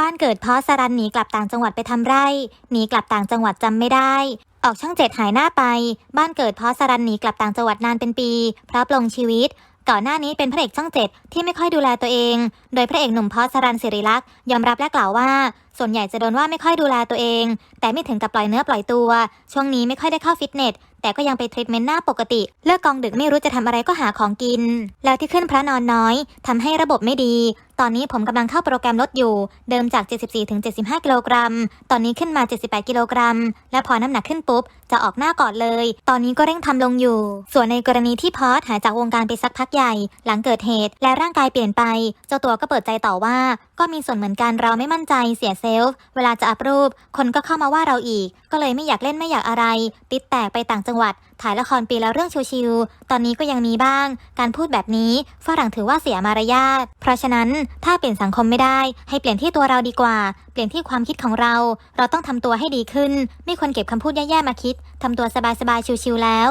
บ้านเกิดเพราะสรันหนีกลับต่างจังหวัดไปทำไร่หนีกลับต่างจังหวัดจำไม่ได้ ออกช่องเจ็ดหายหน้าไป บ้านเกิดเพราะสรันหนีกลับต่างจังหวัดนานเป็นปี เพราะปลงชีวิต ก่อนหน้านี้เป็นพระเอกช่องเจ็ดที่ไม่ค่อยดูแลตัวเอง โดยพระเอกหนุ่มพอสรันสิริลักษ์ยอมรับและกล่าวว่า ส่วนใหญ่จะโดนว่าไม่ค่อยดูแลตัวเอง แต่ไม่ถึงกับปล่อยเนื้อปล่อยตัว ช่วงนี้ไม่ค่อยได้เข้าฟิตเนส แต่ก็ยังไปทรีทเมนต์หน้าปกติ เลิกกองดึกไม่รู้จะทำอะไรก็หาของกิน แล้วที่ขึ้นพระนอนน้อยทำให้ระบบไม่ดี ตอนนี้ผมกำลังเข้าโปรแกรมลดอยู่ เดิมจาก 74ถึง75 กิโลกรัม ตอนนี้ขึ้นมา 78 กิโลกรัม และพอน้ำหนักขึ้นปุ๊บ จะออกหน้าก่อนเลย ตอนนี้ก็เร่งทำลงอยู่ ส่วนในกรณีที่พอสหายจากวงการไปสักพักใหญ่ หลังเกิดเหตุและร่างกายเปลี่ยนไป เจ้าตัวก็เปิดใจต่อว่า ก็มีส่วนเหมือนกันเราไม่มั่นใจเสียเซลฟ์เวลาจะอัพรูป คนก็เข้ามาว่าเราอีก ก็เลยไม่อยากเล่นไม่อยากอะไร ติดแตกไปต่างจังหวัด ถ่ายละครปีและเรื่องชิวๆตอนนี้ก็ยังมีบ้าง การพูดแบบนี้ฝรั่งถือว่าเสียมารยาทเพราะฉะนั้นถ้าเปลี่ยนสังคมไม่ได้ ให้เปลี่ยนที่ตัวเราดีกว่า เปลี่ยนที่ความคิดของเรา เราต้องทำตัวให้ดีขึ้น ไม่ควรเก็บคำพูดแย่ๆมาคิดทำตัวสบายๆชิวๆแล้ว